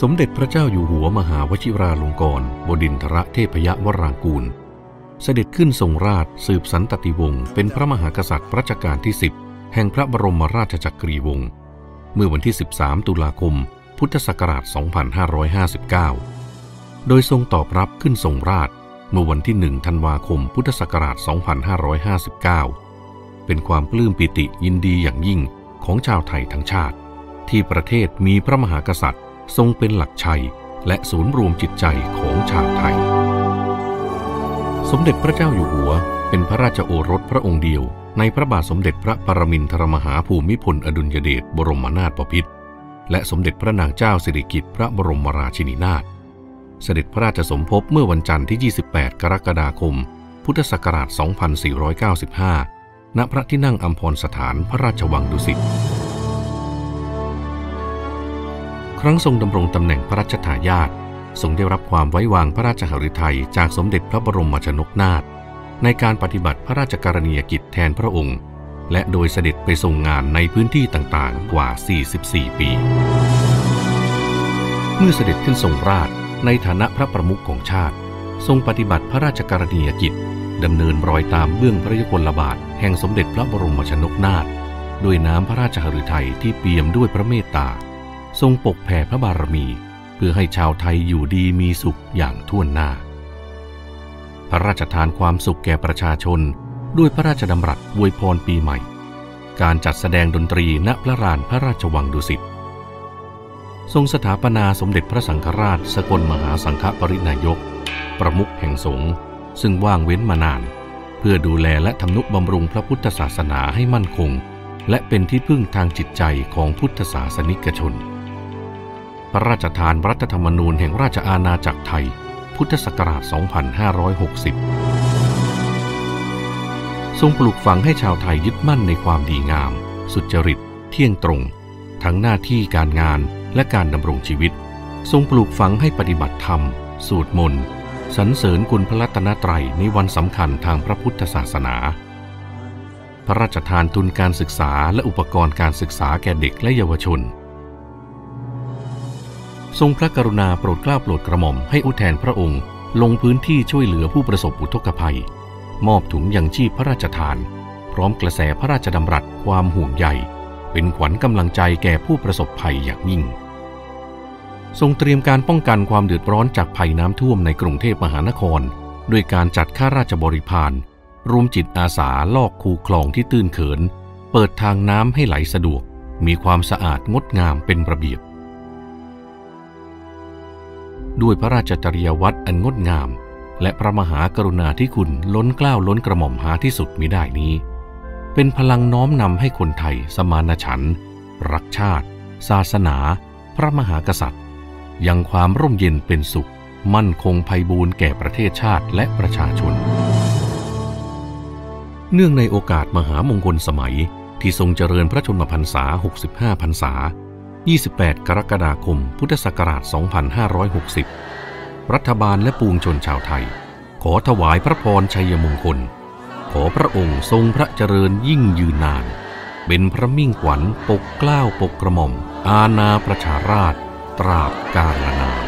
สมเด็จพระเจ้าอยู่หัวมหาวชิราลงกรณบดินทรเทพยวรางกูล เสด็จขึ้นทรงราชสืบสันตติวงศ์เป็นพระมหากษัตริย์รัชกาลที่ 10 แห่งพระบรมราชจักรีวงศ์เมื่อวันที่ 13 ตุลาคม พุทธศักราช 2559 โดยทรงตอบรับขึ้นทรงราชเมื่อวันที่ 1 ธันวาคม พุทธศักราช 2559 เป็นความปลื้มปิติยินดีอย่างยิ่งของชาวไทยทั้งชาติ ที่ประเทศมีพระมหากษัตริย์ ทรงเป็นหลักชัยและศูนย์รวมจิตใจของชาวไทย สมเด็จพระเจ้าอยู่หัว เป็นพระราชโอรสพระองค์เดียว ในพระบาทสมเด็จพระปรมินทรมหาภูมิพลอดุลยเดชบรมนาถบพิตรและสมเด็จพระนางเจ้าสิริกิติ์พระบรมราชินีนาถเสด็จพระราชสมภพเมื่อวันจันทร์ที่ 28 กรกฎาคม พุทธศักราช 2495 ณ พระที่นั่งอัมพรสถานพระราชวังดุสิต ครั้งทรงดำรงตำแหน่งพระราชทายาททรงได้รับความไว้วางพระราชหฤทัยจากสมเด็จพระบรมชนกนาถในการปฏิบัติพระราชกรณียกิจแทนพระองค์ และโดยเสด็จไปทรงงานในพื้นที่ต่างๆ กว่า 44 ปี เมื่อเสด็จขึ้นทรงราชในฐานะพระประมุขของชาติ ทรงปฏิบัติพระราชกรณียกิจดำเนินรอยตามเบื้องพระยุคลบาทแห่งสมเด็จพระบรมชนกนาถด้วยน้ำพระราชหฤทัยที่เปี่ยมด้วยพระเมตตา ทรงปกแผ่พระบารมี เพื่อให้ชาวไทยอยู่ดีมีสุขอย่างท่วนหน้า พระราชทานความสุขแก่ประชาชนด้วยพระราชดำรัสอวยพรปีใหม่ การจัดแสดงดนตรีณพระลานพระราชวังดุสิต ทรงสถาปนาสมเด็จพระสังฆราชสกลมหาสังฆปรินายก ประมุขแห่งสงฆ์ซึ่งว่างเว้นมานาน เพื่อดูแลและทำนุบำรุงพระพุทธศาสนาให้มั่นคง และเป็นที่พึ่งทางจิตใจของพุทธศาสนิกชน พระราชทานรัฐธรรมนูญแห่งราชอาณาจักรไทย พุทธศักราช 2560 ทรงปลูกฝังให้ชาวไทยยึดมั่นในความดีงาม สุจริต เที่ยงตรง ทั้งหน้าที่การงานและการดำรงชีวิต ทรงปลูกฝังให้ปฏิบัติธรรม สวดมนต์สรรเสริญคุณพระรัตนตรัยในวันสำคัญทางพระพุทธศาสนา พระราชทานทุนการศึกษาและอุปกรณ์การศึกษาแก่เด็กและเยาวชน ทรงพระกรุณาโปรดเกล้าโปรดกระหม่อมให้อุแทนพระองค์ ลงพื้นที่ช่วยเหลือผู้ประสบอุทกภัย มอบถุงยังชีพพระราชทาน พร้อมกระแสพระราชดำรัสความห่วงใยเป็นขวัญกำลังใจแก่ผู้ประสบภัยอย่างยิ่ง ทรงเตรียมการป้องกันความเดือดร้อนจากภัยน้ำท่วมในกรุงเทพมหานคร ด้วยการจัดข้าราชบริพารรวมจิตอาสาลอกคูคลองที่ตื้นเขิน เปิดทางน้ำให้ไหลสะดวก มีความสะอาดงดงามเป็นระเบียบ ด้วยพระราชจริยวัตรอันงดงาม และพระมหากรุณาธิคุณล้นเกล้าล้นกระหม่อมหาที่สุดมิได้นี้ เป็นพลังน้อมนำให้คนไทยสมานฉันท์รักชาติ ศาสนา พระมหากษัตริย์ ยังความร่มเย็นเป็นสุข มั่นคงภัยบูรณ์แก่ประเทศชาติและประชาชน เนื่องในโอกาสมหามงคลสมัยที่ทรงเจริญพระชนมพรรษา 65 พรรษา 28 กรกฎาคม พุทธศักราช 2560 รัฐบาลและปวงชนชาวไทย ขอถวายพระพรชัยมงคล ขอพระองค์ทรงพระเจริญยิ่งยืนนาน เป็นพระมิ่งขวัญปกเกล้าปกกระหม่อม อาณาประชาราช ตราบกาลนาน